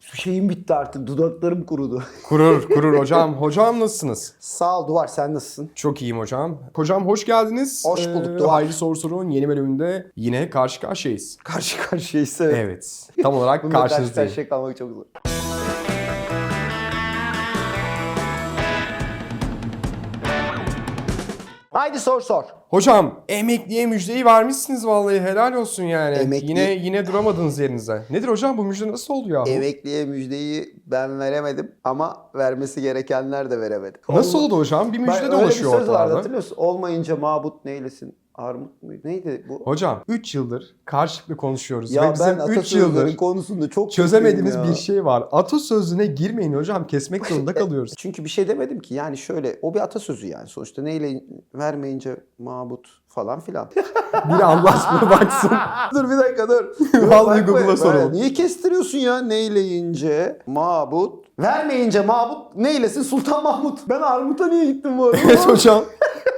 Şeyim bitti artık. Dudaklarım kurudu. Kurur kurur hocam. Hocam nasılsınız? Sağ ol Duvar sen nasılsın? Çok iyiyim hocam. Hocam hoş geldiniz. Hoş bulduk, Ee, Doğan. Hayri Soru Soru'nun yeni bölümünde yine karşı karşıyayız. Karşı karşıyayız. Evet. Tam olarak Bununla karşı karşınızdayım. karşıya kalmak çok zor. Haydi sor sor. Hocam emekliye müjdeyi vermişsiniz vallahi helal olsun yani. Emekli- Yine yine duramadınız yerinizde. Nedir hocam bu müjde nasıl oldu ya? Emekliye müjdeyi ben veremedim ama vermesi gerekenler de veremedi. Nasıl Ol- oldu hocam? Bir Ben- müjde dolaşıyor söz vardı ortalarda. hatırlıyorsun. Olmayınca mabut neylesin? Armut muydu? Neydi bu? Hocam 3 yıldır karşılıklı konuşuyoruz ya ve bizim 3 atasözleri yıldır konusunda çok çözemediğimiz bir şey var. Atasözüne girmeyin hocam kesmek zorunda kalıyoruz. Çünkü bir şey demedim ki yani şöyle o bir atasözü yani sonuçta neyle vermeyince mabut falan filan. Biri aşkına baksın. dur bir dakika dur. Vallahi Google'a soralım. Niye kestiriyorsun ya neyleyince mabut vermeyince mabut neylesin Sultan Mahmut. Ben Armut'a niye gittim bu arada? evet hocam.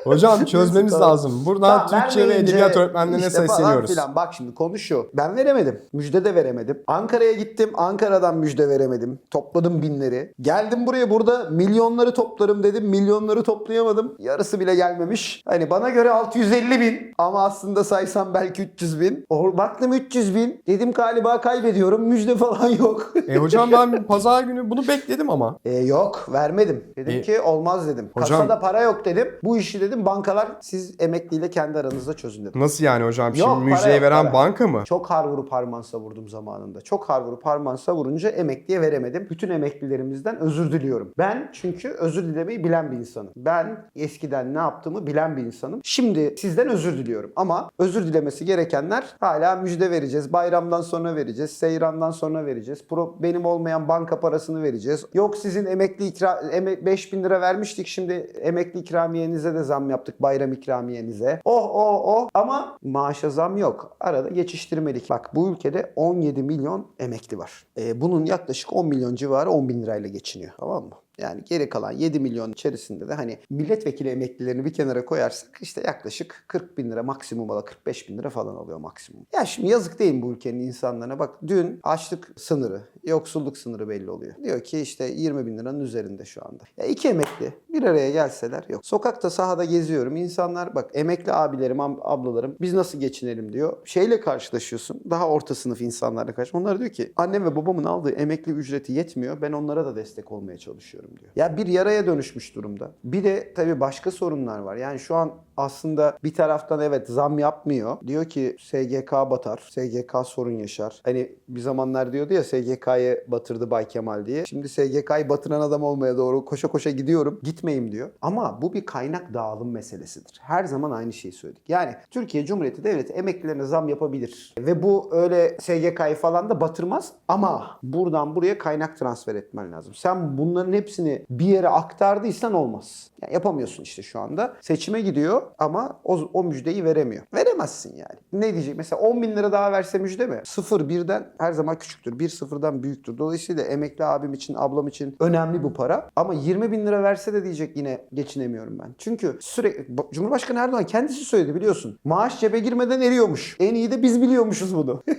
Hocam çözmemiz Tamam. lazım. Buradan Tamam, Türkçe ve edebiyat öğretmenlerine işte sesleniyoruz. filan. Bak şimdi konu şu. Ben veremedim. Müjde de veremedim. Ankara'ya gittim. Ankara'dan müjde veremedim. Topladım binleri. Geldim buraya burada milyonları toplarım dedim. Milyonları toplayamadım. Yarısı bile gelmemiş. Hani bana göre 650 bin. Ama aslında saysam belki 300 bin. Or baktım 300 bin. Dedim galiba kaybediyorum. Müjde falan yok. E hocam ben pazar günü bunu bekledim ama. E, yok vermedim. Dedim E, ki olmaz dedim. hocam- Kasada para yok dedim. Bu işi dedim bankalar siz emekliyle kendi aranızda çözün dedim. Nasıl yani hocam? Yok, Şimdi para müjdeyi yok, veren para. banka mı? Çok har vurup harman savurdum zamanında. Çok har vurup harman savurunca emekliye veremedim. Bütün emeklilerimizden özür diliyorum. Ben çünkü özür dilemeyi bilen bir insanım. Ben eskiden ne yaptığımı bilen bir insanım. Şimdi sizden özür diliyorum. Ama özür dilemesi gerekenler hala müjde vereceğiz. Bayramdan sonra vereceğiz. Seyrandan sonra vereceğiz. Pro, benim olmayan banka parasını vereceğiz. Yok sizin emekli ikra, eme, 5000 lira vermiştik. Şimdi emekli ikramiyenize de zam yaptık. Bayram ikramiyenize. Oh oh oh. Ama maaşa zam yok. Arada geçiştirmelik. Bak bu ülkede 17 milyon emekli var. Ee, bunun yaklaşık 10 milyon civarı 10 bin lirayla geçiniyor. Tamam mı? Yani geri kalan 7 milyon içerisinde de hani milletvekili emeklilerini bir kenara koyarsak işte yaklaşık 40 bin lira maksimum ala 45 bin lira falan alıyor maksimum. Ya şimdi yazık değil mi bu ülkenin insanlarına? Bak dün açlık sınırı, yoksulluk sınırı belli oluyor. Diyor ki işte 20 bin liranın üzerinde şu anda. Ya iki emekli bir araya gelseler yok. Sokakta sahada geziyorum. İnsanlar bak emekli abilerim, ab- ablalarım biz nasıl geçinelim diyor. Şeyle karşılaşıyorsun. Daha orta sınıf insanlarla karşı. Onlar diyor ki annem ve babamın aldığı emekli ücreti yetmiyor. Ben onlara da destek olmaya çalışıyorum diyor. Ya bir yaraya dönüşmüş durumda. Bir de tabii başka sorunlar var. Yani şu an aslında bir taraftan evet zam yapmıyor. Diyor ki SGK batar. SGK sorun yaşar. Hani bir zamanlar diyordu ya SGK'yı batırdı Bay Kemal diye. Şimdi SGK'yı batıran adam olmaya doğru koşa koşa gidiyorum. Gitmeyeyim diyor. Ama bu bir kaynak dağılım meselesidir. Her zaman aynı şeyi söyledik. Yani Türkiye Cumhuriyeti Devleti emeklilerine zam yapabilir. Ve bu öyle SGK'yı falan da batırmaz. Ama buradan buraya kaynak transfer etmen lazım. Sen bunların hepsini bir yere aktardıysan olmaz. Yani yapamıyorsun işte şu anda. Seçime gidiyor ama o, o müjdeyi veremiyor. Veremezsin yani. Ne diyecek? Mesela 10 bin lira daha verse müjde mi? Sıfır birden her zaman küçüktür. Bir sıfırdan büyüktür. Dolayısıyla emekli abim için, ablam için önemli bu para. Ama 20 bin lira verse de diyecek yine geçinemiyorum ben. Çünkü sürekli Cumhurbaşkanı Erdoğan kendisi söyledi biliyorsun. Maaş cebe girmeden eriyormuş. En iyi de biz biliyormuşuz bunu.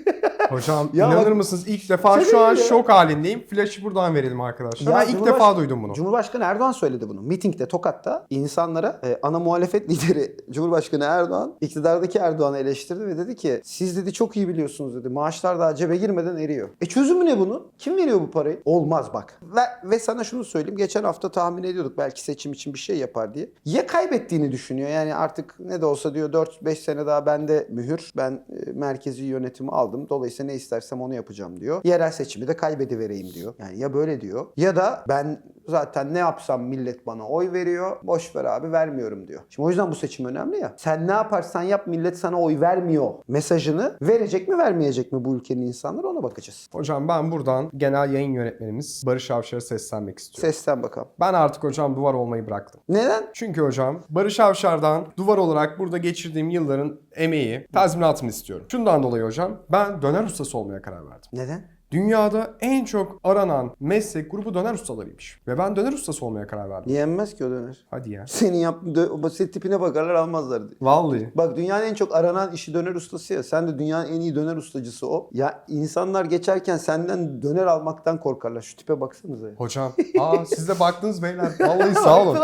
Hocam Ya inanır bak- mısınız ilk defa şu an ya. şok halindeyim. Flash'ı buradan verelim arkadaşlar. Ya ben ilk defa duydum bunu. Cumhurbaşkanı Erdoğan söyledi bunu. Mitingde Tokat'ta insanlara e, ana muhalefet lideri Cumhurbaşkanı Erdoğan iktidardaki Erdoğan'ı eleştirdi ve dedi ki siz dedi çok iyi biliyorsunuz dedi. Maaşlar daha cebe girmeden eriyor. E çözümü ne bunun? Kim veriyor bu parayı? Olmaz bak. Ve, ve sana şunu söyleyeyim. Geçen hafta tahmin ediyorduk belki seçim için bir şey yapar diye. Ya kaybettiğini düşünüyor. Yani artık ne de olsa diyor 4-5 sene daha bende mühür. Ben e, merkezi yönetimi aldım. Dolayısıyla ne istersem onu yapacağım diyor. Yerel seçimi de kaybedivereyim diyor. Yani ya böyle diyor. Ya da ben zaten ne yapsam millet bana oy veriyor. Boş ver abi vermiyorum diyor. Şimdi o yüzden bu seçim önemli ya. Sen ne yaparsan yap millet sana oy vermiyor mesajını verecek mi vermeyecek mi bu ülkenin insanları ona bakacağız. Hocam ben buradan genel yayın yönetmenimiz Barış Avşar'a seslenmek istiyorum. Sesten bakalım. Ben artık hocam duvar olmayı bıraktım. Neden? Çünkü hocam Barış Avşar'dan duvar olarak burada geçirdiğim yılların emeği, tazminatımı istiyorum. Şundan dolayı hocam ben döner ustası olmaya karar verdim. Neden? Dünyada en çok aranan meslek grubu döner ustalarıymış. Ve ben döner ustası olmaya karar verdim. Yenmez ki o döner. Hadi ya. Senin yaptığın dö- basit tipine bakarlar almazlar. Vallahi. Bak dünyanın en çok aranan işi döner ustası ya. Sen de dünyanın en iyi döner ustacısı o. Ya insanlar geçerken senden döner almaktan korkarlar. Şu tipe baksanıza ya. Hocam. Aa siz de baktınız beyler. Vallahi sağ olun. Hocam.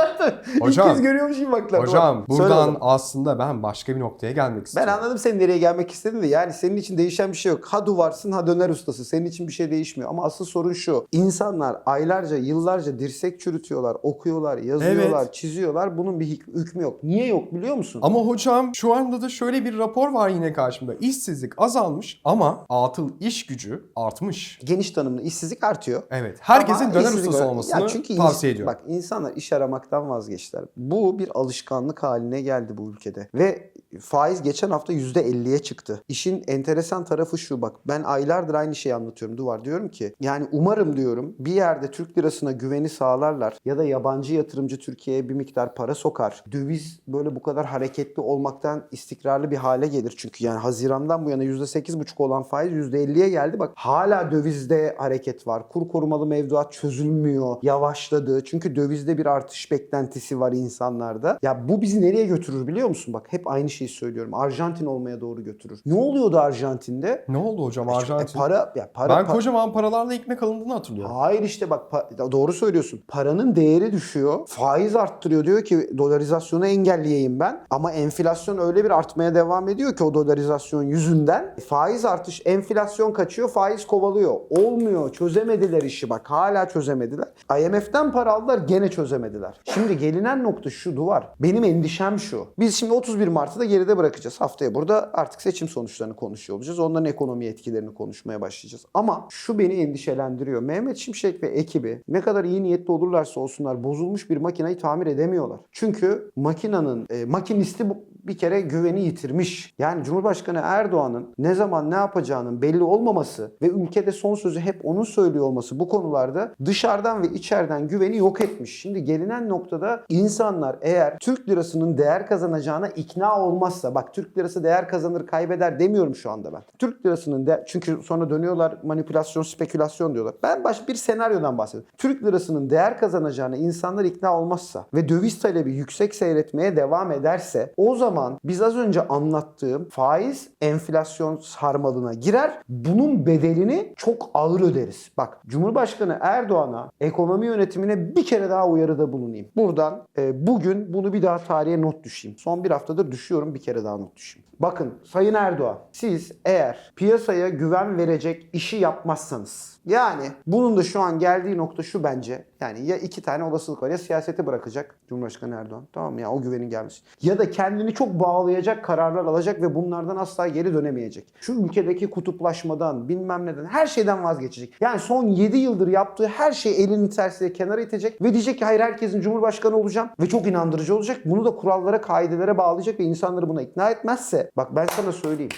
Hocam. İlk kez görüyormuş gibi baktılar. Hocam Söyle buradan oğlum. aslında ben başka bir noktaya gelmek Ben istiyorum. anladım senin nereye gelmek istediğini de yani senin için değişen bir şey yok. Ha duvarsın ha döner ustası. Senin için bir şey değişmiyor. Ama asıl sorun şu. İnsanlar aylarca, yıllarca dirsek çürütüyorlar, okuyorlar, yazıyorlar, Evet. çiziyorlar. Bunun bir hükmü yok. Niye yok biliyor musun? Ama hocam şu anda da şöyle bir rapor var yine karşımda. İşsizlik azalmış ama atıl iş gücü artmış. Geniş tanımlı işsizlik artıyor. Evet. Herkesin Ama işsizlik ustası olmasını Ya çünkü tavsiye ediyorum. Bak insanlar iş aramaktan vazgeçtiler. Bu bir alışkanlık haline geldi bu ülkede. Ve faiz geçen hafta %50'ye çıktı. İşin enteresan tarafı şu bak ben aylardır aynı şeyi anlatıyorum Duvar. Diyorum ki yani umarım diyorum bir yerde Türk lirasına güveni sağlarlar ya da yabancı yatırımcı Türkiye'ye bir miktar para sokar. Döviz böyle bu kadar hareketli olmaktan istikrarlı bir hale gelir. Çünkü yani Haziran'dan bu yana %8,5 olan faiz %50'ye geldi. Bak hala dövizde hareket var. Kur korumalı mevduat çözülmüyor. Yavaşladı. Çünkü dövizde bir artış beklentisi var insanlarda. Ya bu bizi nereye götürür biliyor musun? Bak hep aynı şeyi söylüyorum. Arjantin olmaya doğru götürür. Ne oluyordu Arjantin'de? Ne oldu hocam E, Arjantin? para ya para ben pa- kocaman paralarla ekmek alındığını hatırlıyorum. Hayır işte bak doğru söylüyorsun. Paranın değeri düşüyor. Faiz arttırıyor. Diyor ki dolarizasyonu engelleyeyim ben. Ama enflasyon öyle bir artmaya devam ediyor ki o dolarizasyon yüzünden. Faiz artış, enflasyon kaçıyor, faiz kovalıyor. Olmuyor. Çözemediler işi bak. Hala çözemediler. IMF'den para aldılar gene çözemediler. Şimdi gelinen nokta şu duvar. Benim endişem şu. Biz şimdi 31 Mart'ı da geride bırakacağız. Haftaya burada artık seçim sonuçlarını konuşuyor olacağız. Onların ekonomi etkilerini konuşmaya başlayacağız. Ama şu beni endişelendiriyor. Mehmet Şimşek ve ekibi ne kadar iyi niyetli olurlarsa olsunlar bozulmuş bir makinayı tamir edemiyorlar. Çünkü makinanın e, makinisti bu, bir kere güveni yitirmiş. Yani Cumhurbaşkanı Erdoğan'ın ne zaman ne yapacağının belli olmaması ve ülkede son sözü hep onun söylüyor olması bu konularda dışarıdan ve içeriden güveni yok etmiş. Şimdi gelinen noktada insanlar eğer Türk lirasının değer kazanacağına ikna olmazsa bak Türk lirası değer kazanır kaybeder demiyorum şu anda ben. Türk lirasının de, çünkü sonra dönüyorlar manipülasyon spekülasyon diyorlar. Ben baş bir senaryodan bahsediyorum. Türk lirasının değer kazanacağına insanlar ikna olmazsa ve döviz talebi yüksek seyretmeye devam ederse o zaman biz az önce anlattığım faiz enflasyon sarmalına girer. Bunun bedelini çok ağır öderiz. Bak Cumhurbaşkanı Erdoğan'a ekonomi yönetimine bir kere daha uyarıda bulunayım. Buradan e, bugün bunu bir daha tarihe not düşeyim. Son bir haftadır düşüyorum bir kere daha not düşeyim. Bakın Sayın Erdoğan siz eğer piyasaya güven verecek işi yapmazsanız yani bunun da şu an geldiği nokta şu bence. Yani ya iki tane olasılık var. Ya siyaseti bırakacak Cumhurbaşkanı Erdoğan. Tamam mı? ya o güvenin gelmesi. Ya da kendini çok bağlayacak kararlar alacak ve bunlardan asla geri dönemeyecek. Şu ülkedeki kutuplaşmadan bilmem neden her şeyden vazgeçecek. Yani son 7 yıldır yaptığı her şey elinin tersiyle kenara itecek ve diyecek ki hayır herkesin Cumhurbaşkanı olacağım ve çok inandırıcı olacak. Bunu da kurallara, kaidelere bağlayacak ve insanları buna ikna etmezse bak ben sana söyleyeyim.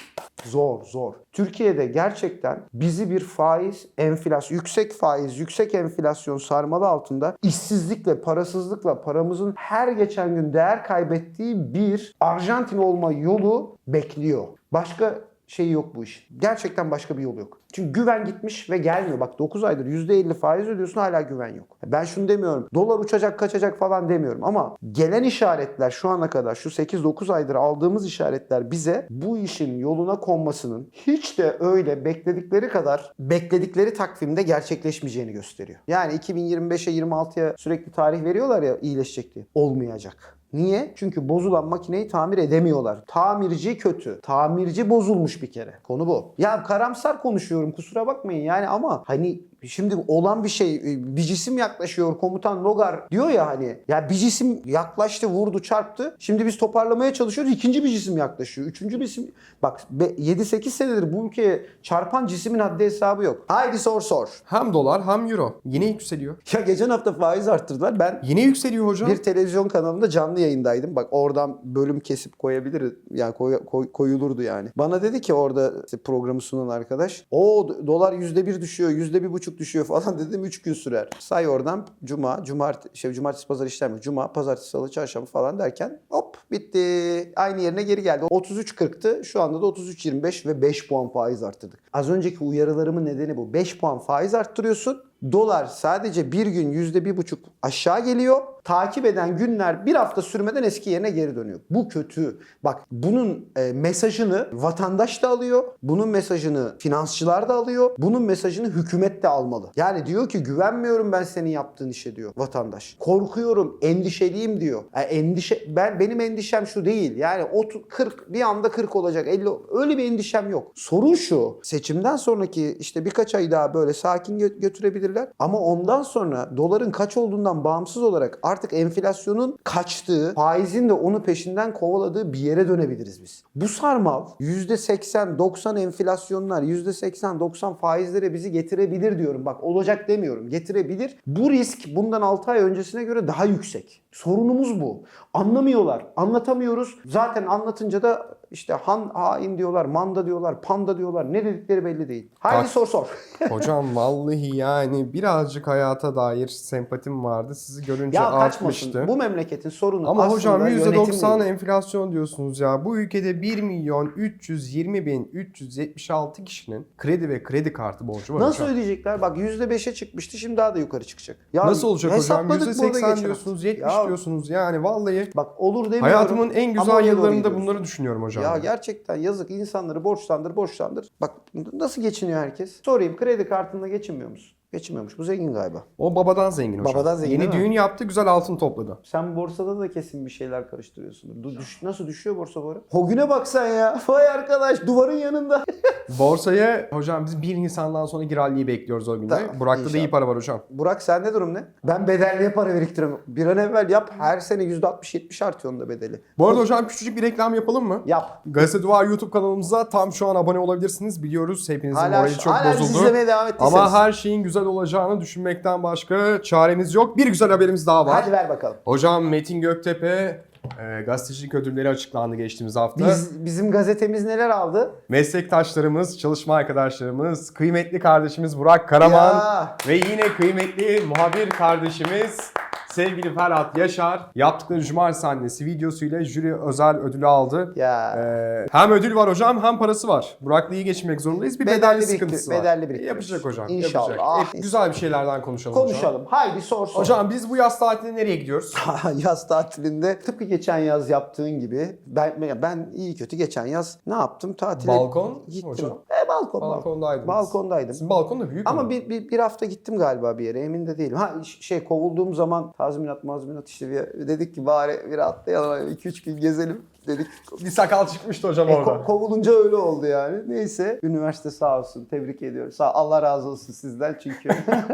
Zor, zor. Türkiye'de gerçekten bizi bir faiz, enflasyon, yüksek faiz, yüksek enflasyon sarmalı altında işsizlikle, parasızlıkla, paramızın her geçen gün değer kaybettiği bir Arjantin olma yolu bekliyor. Başka şey yok bu iş. Gerçekten başka bir yol yok. Çünkü güven gitmiş ve gelmiyor. Bak 9 aydır %50 faiz ödüyorsun hala güven yok. Ben şunu demiyorum. Dolar uçacak kaçacak falan demiyorum ama gelen işaretler şu ana kadar şu 8-9 aydır aldığımız işaretler bize bu işin yoluna konmasının hiç de öyle bekledikleri kadar bekledikleri takvimde gerçekleşmeyeceğini gösteriyor. Yani 2025'e 26'ya sürekli tarih veriyorlar ya iyileşecek diye. Olmayacak. Niye? Çünkü bozulan makineyi tamir edemiyorlar. Tamirci kötü. Tamirci bozulmuş bir kere. Konu bu. Ya karamsar konuşuyorum kusura bakmayın yani ama hani şimdi olan bir şey bir cisim yaklaşıyor komutan Logar diyor ya hani ya bir cisim yaklaştı vurdu çarptı şimdi biz toparlamaya çalışıyoruz ikinci bir cisim yaklaşıyor üçüncü bir cisim bak be- 7-8 senedir bu ülkeye çarpan cismin haddi hesabı yok haydi sor sor Hem dolar hem euro. Yine yükseliyor. ya geçen hafta faiz arttırdılar ben Yine yükseliyor hocam. bir televizyon kanalında canlı yayındaydım. Bak oradan bölüm kesip koyabiliriz. Yani koy- koy- koyulurdu yani. Bana dedi ki orada işte programı sunan arkadaş. O dolar yüzde bir düşüyor, yüzde bir buçuk düşüyor falan dedim 3 gün sürer. Say oradan cuma, cumart, şey, cumartesi pazar işlem yok. Cuma, pazartesi, salı, çarşamba falan derken hop bitti. Aynı yerine geri geldi. 33.40'tı. Şu anda da 33.25 ve 5 puan faiz arttırdık. Az önceki uyarılarımın nedeni bu. 5 puan faiz arttırıyorsun. Dolar sadece bir gün yüzde bir buçuk aşağı geliyor. Takip eden günler bir hafta sürmeden eski yerine geri dönüyor. Bu kötü. Bak bunun e, mesajını vatandaş da alıyor. Bunun mesajını finansçılar da alıyor. Bunun mesajını hükümet de almalı. Yani diyor ki güvenmiyorum ben senin yaptığın işe diyor vatandaş. Korkuyorum, endişeliyim diyor. Yani endişe ben benim endişem şu değil. Yani 30 40 bir anda 40 olacak. 50 öyle bir endişem yok. Sorun şu. Seçimden sonraki işte birkaç ay daha böyle sakin gö- götürebilirler. Ama ondan sonra doların kaç olduğundan bağımsız olarak artık enflasyonun kaçtığı, faizin de onu peşinden kovaladığı bir yere dönebiliriz biz. Bu sarmal %80-90 enflasyonlar, %80-90 faizlere bizi getirebilir diyorum. Bak olacak demiyorum. Getirebilir. Bu risk bundan 6 ay öncesine göre daha yüksek. Sorunumuz bu. Anlamıyorlar. Anlatamıyoruz. Zaten anlatınca da işte han hain diyorlar, manda diyorlar, panda diyorlar. Ne dedikleri belli değil. Haydi Bak- sor sor. Hocam vallahi yani birazcık hayata dair sempatim vardı. Sizi görünce ya artmıştı. kaçmasın. Bu memleketin sorunu Ama hocam yönetim %90 değil. enflasyon diyorsunuz ya. Bu ülkede 1 milyon 320 bin 376 kişinin kredi ve kredi kartı borcu var Nasıl hocam. ödeyecekler? Bak %5'e çıkmıştı şimdi daha da yukarı çıkacak. Ya Nasıl olacak hocam? hesapladık burada geçen %80 hafta. diyorsunuz, 70 Ya diyorsunuz. Yani vallahi Bak olur demiyorum. hayatımın en güzel yıllarında bunları düşünüyorum hocam. Ya gerçekten yazık insanları borçlandır borçlandır. Bak nasıl geçiniyor herkes? Sorayım kredi kartında geçinmiyor musun? Geçinmiyormuş. Bu zengin galiba. O babadan zengin hocam. Babadan zengin Yeni değil mi? düğün yaptı, güzel altın topladı. Sen borsada da kesin bir şeyler karıştırıyorsundur. Du- düş- nasıl düşüyor borsa bu ara? O güne bak sen ya. Vay arkadaş duvarın yanında. Borsaya hocam biz 1 Nisan'dan sonra giralliği bekliyoruz o günde. Tamam, Burak'ta da iyi inşallah. para var hocam. Burak sende durum ne? Ben bedelliye para biriktiriyorum. Bir an evvel yap. Her sene %60-70 artıyor onun da bedeli. Bu arada hocam küçücük bir reklam yapalım mı? Yap. Gazete Duvar YouTube kanalımıza tam şu an abone olabilirsiniz. Biliyoruz hepinizin Hala, morali çok hala biz bozuldu. izlemeye devam ettiyseniz. Ama her şeyin güzel olacağını düşünmekten başka çaremiz yok. Bir güzel haberimiz daha var. Hadi ver bakalım. Hocam Metin Göktepe e, gazetecilik ödülleri açıklandı geçtiğimiz hafta. Biz, bizim gazetemiz neler aldı? Meslektaşlarımız, çalışma arkadaşlarımız, kıymetli kardeşimiz Burak Karaman Ya. ve yine kıymetli muhabir kardeşimiz sevgili Ferhat Yaşar yaptıkları Cumartesi Annesi videosuyla jüri özel ödülü aldı. Ya. Ee, hem ödül var hocam hem parası var. Burak'la iyi geçinmek zorundayız. Bir bedelli, Bedelli sıkıntısı biriktir- var. bedelli biriktiriyoruz. Yapacak hocam. İnşallah. Yapacak. Ah, Hep güzel bir şeylerden konuşalım, hocam. Konuşalım. Haydi sor sor. Hocam biz bu yaz tatilinde nereye gidiyoruz? yaz tatilinde tıpkı geçen yaz yaptığın gibi ben ben iyi kötü geçen yaz ne yaptım? Tatile Balkon gittim. hocam. Balkon. balkon. Balkondaydınız. Balkondaydım. Sizin balkon da büyük Ama mü? bir, bir, bir hafta gittim galiba bir yere emin de değilim. Ha şey kovulduğum zaman tazminat mazminat işte bir, dedik ki bari bir atlayalım 2-3 gün gezelim dedik. Bir sakal çıkmıştı hocam E, orada. ko- kovulunca öyle oldu yani. Neyse üniversite sağ olsun tebrik ediyorum. Sağ Allah razı olsun sizden çünkü.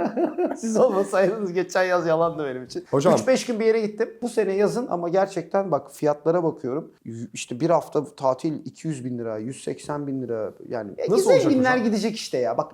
Siz olmasaydınız geçen yaz yalandı benim için. Hocam. 3-5 gün bir yere gittim. Bu sene yazın ama gerçekten bak fiyatlara bakıyorum. İşte bir hafta tatil 200 bin lira, 180 bin lira yani. Nasıl olacak zenginler hocam? gidecek işte ya. Bak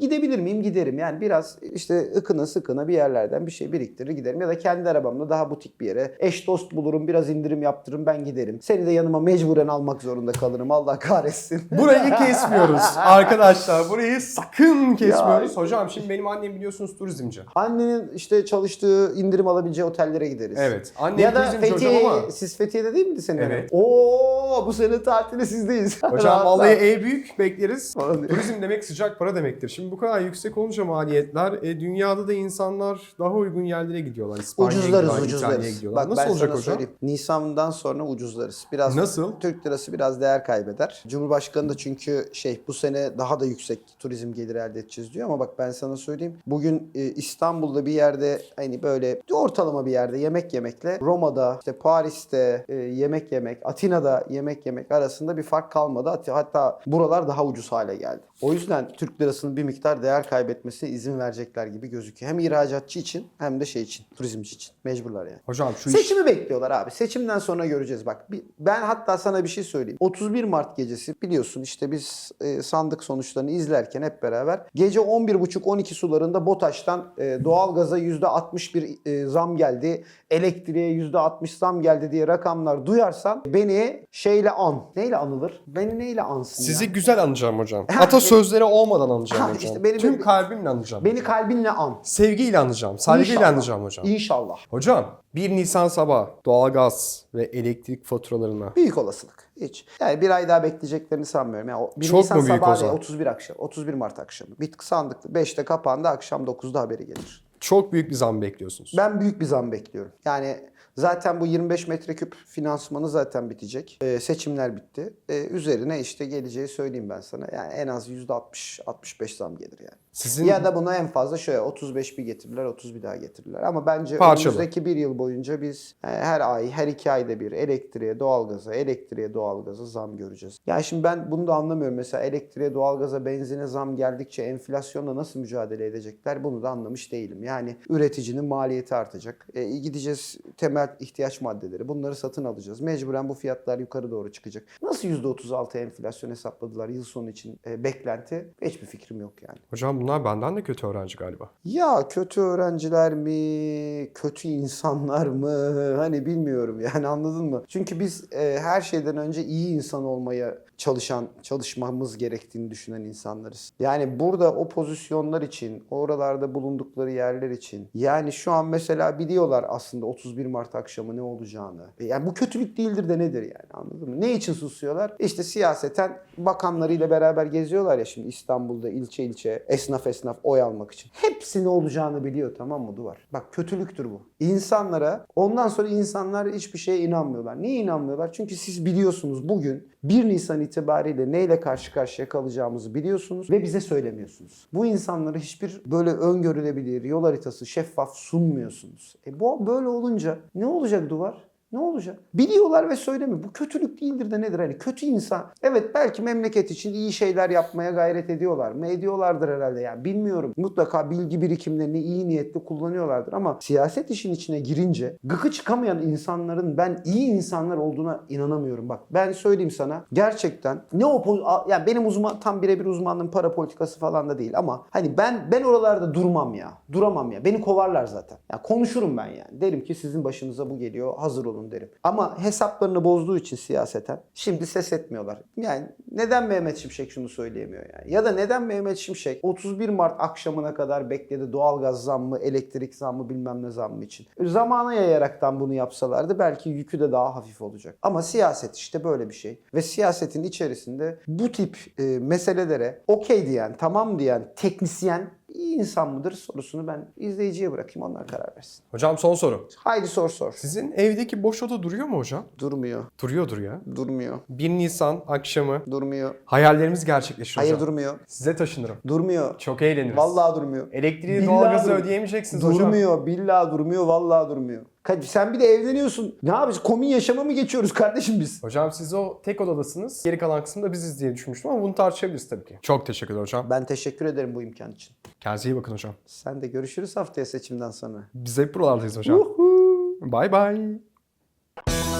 gidebilir miyim? Giderim. Yani biraz işte ıkına sıkına bir yerlerden bir şey biriktirir giderim. Ya da kendi arabamla daha butik bir yere. Eş dost bulurum biraz indirim yaptırırım ben giderim. Seni de yanıma mecburen almak zorunda kalırım. Allah kahretsin. Burayı kesmiyoruz arkadaşlar. Burayı sakın kesmiyoruz. Hocam şimdi benim annem biliyorsunuz turizmci. Annenin işte çalıştığı indirim alabileceği otellere gideriz. Evet. Annem Ya da turizmci Fethiye, hocam ama. siz Fethiye'de değil miydi senin? Evet. Oo bu sene tatili sizdeyiz. Hocam vallahi ev büyük bekleriz. Turizm demek sıcak para demektir. Şimdi bu kadar yüksek olunca maliyetler e, dünyada da insanlar daha uygun yerlere gidiyorlar. İspanya'ya Ucuzlarız gidiyorlar, İtalya'ya ucuzlarız. gidiyorlar. Bak Nasıl olacak hocam? söyleyeyim. Nisan'dan sonra ucuzlarız. Biraz Nasıl? Türk lirası biraz değer kaybeder. Cumhurbaşkanı da çünkü şey bu sene daha da yüksek turizm geliri elde edeceğiz diyor ama bak ben sana söyleyeyim. Bugün e, İstanbul'da bir yerde hani böyle ortalama bir yerde yemek yemekle Roma'da işte Paris'te e, yemek yemek, Atina'da yemek yemek arasında bir fark kalmadı. Hat- Hatta buralar daha ucuz hale geldi. O yüzden Türk lirasının bir miktar değer kaybetmesine izin verecekler gibi gözüküyor. Hem ihracatçı için hem de şey için, turizmci için. Mecburlar yani. Hocam şu iş... Seçimi bekliyorlar abi. Seçimden sonra göreceğiz bak. Ben hatta sana bir şey söyleyeyim. 31 Mart gecesi biliyorsun işte biz e, sandık sonuçlarını izlerken hep beraber gece 11.30-12 sularında BOTAŞ'tan e, doğalgaza %61 e, zam geldi, elektriğe %60 zam geldi diye rakamlar duyarsan beni şeyle an. Neyle anılır? Beni neyle ansın Sizi ya? güzel anacağım hocam. Ha, Atasözleri olmadan anacağım Ha, hocam. işte benim- Tüm kalbimle anacağım. Beni kalbinle an. Sevgiyle anacağım. Saygıyla İnşallah. anacağım hocam. İnşallah. Hocam 1 Nisan sabah doğalgaz ve elektrik faturalarına Büyük olasılık. Hiç. Yani bir ay daha bekleyeceklerini sanmıyorum. Yani o- 1 Çok Nisan mu büyük sabahı o zaman? değil, 31 akşam. 31 Mart akşamı. Bit sandık 5'te kapandı akşam 9'da haberi gelir. çok büyük bir zam bekliyorsunuz. Ben büyük bir zam bekliyorum. Yani zaten bu 25 metreküp finansmanı zaten bitecek. Ee, seçimler bitti. Ee, üzerine işte geleceği söyleyeyim ben sana. Yani en az %60-65 zam gelir yani. Sizin Ya da buna en fazla şöyle 35 bir getirirler, 30 bir daha getirirler. Ama bence Parçalı. önümüzdeki bir yıl boyunca biz e, her ay, her iki ayda bir elektriğe, doğalgaza, elektriğe, doğalgaza zam göreceğiz. Yani şimdi ben bunu da anlamıyorum. Mesela elektriğe, doğalgaza, benzine zam geldikçe enflasyonla nasıl mücadele edecekler bunu da anlamış değilim. Yani üreticinin maliyeti artacak. E, gideceğiz temel ihtiyaç maddeleri. Bunları satın alacağız. Mecburen bu fiyatlar yukarı doğru çıkacak. Nasıl %36 enflasyon hesapladılar yıl sonu için e, beklenti? Hiçbir fikrim yok yani. hocam bunlar benden de kötü öğrenci galiba. Ya kötü öğrenciler mi, kötü insanlar mı? Hani bilmiyorum yani anladın mı? Çünkü biz e, her şeyden önce iyi insan olmaya çalışan, çalışmamız gerektiğini düşünen insanlarız. Yani burada o pozisyonlar için, oralarda bulundukları yerler için. Yani şu an mesela biliyorlar aslında 31 Mart akşamı ne olacağını. E, Yani bu kötülük değildir de nedir yani anladın mı? Ne için susuyorlar? İşte siyaseten bakanlarıyla beraber geziyorlar ya şimdi İstanbul'da ilçe ilçe esnaf esnaf oy almak için. Hepsi ne olacağını biliyor tamam mı Duvar? Bak kötülüktür bu. İnsanlara ondan sonra insanlar hiçbir şeye inanmıyorlar. Niye inanmıyorlar? Çünkü siz biliyorsunuz bugün 1 Nisan itibariyle neyle karşı karşıya kalacağımızı biliyorsunuz ve bize söylemiyorsunuz. Bu insanlara hiçbir böyle öngörülebilir yol haritası şeffaf sunmuyorsunuz. E bu böyle olunca ne olacak Duvar? Ne olacak? Biliyorlar ve söylemiyor. Bu kötülük değildir de nedir? Hani kötü insan. Evet belki memleket için iyi şeyler yapmaya gayret ediyorlar mı? Ediyorlardır herhalde yani. Bilmiyorum. Mutlaka bilgi birikimlerini iyi niyetli kullanıyorlardır ama siyaset işin içine girince gıkı çıkamayan insanların ben iyi insanlar olduğuna inanamıyorum. Bak ben söyleyeyim sana. Gerçekten ne o yani benim uzman tam birebir uzmanlığım para politikası falan da değil ama hani ben ben oralarda durmam ya. Duramam ya. Beni kovarlar zaten. Ya konuşurum ben yani. Derim ki sizin başınıza bu geliyor. Hazır olun derim. Ama hesaplarını bozduğu için siyaseten şimdi ses etmiyorlar. Yani neden Mehmet Şimşek şunu söyleyemiyor yani? Ya da neden Mehmet Şimşek 31 Mart akşamına kadar bekledi doğalgaz zammı, elektrik zammı bilmem ne zammı için. Zamana yayaraktan bunu yapsalardı belki yükü de daha hafif olacak. Ama siyaset işte böyle bir şey. Ve siyasetin içerisinde bu tip e, meselelere okey diyen, tamam diyen teknisyen iyi insan mıdır sorusunu ben izleyiciye bırakayım onlar karar versin. Hocam son soru. Haydi sor sor. Sizin evdeki boş oda duruyor mu hocam? Durmuyor. Duruyordur ya. Durmuyor. 1 Nisan akşamı Durmuyor. hayallerimiz gerçekleşir Hayır hocam. durmuyor. Size taşınırım. Durmuyor. Çok eğleniriz. Vallahi durmuyor. Elektriği Billahi doğalgazı dur- ödeyemeyeceksiniz hocam. Durmuyor. Billahi durmuyor. Vallahi durmuyor. Sen bir de evleniyorsun. Ne yapacağız? Komün yaşama mı geçiyoruz kardeşim biz? Hocam siz o tek odadasınız. Geri kalan kısmında biziz diye düşünmüştüm ama bunu tartışabiliriz tabii ki. Çok teşekkürler hocam. Ben teşekkür ederim bu imkan için. Kendinize iyi bakın hocam. Sen de görüşürüz haftaya seçimden sonra. Biz hep buralardayız hocam. Bye bye.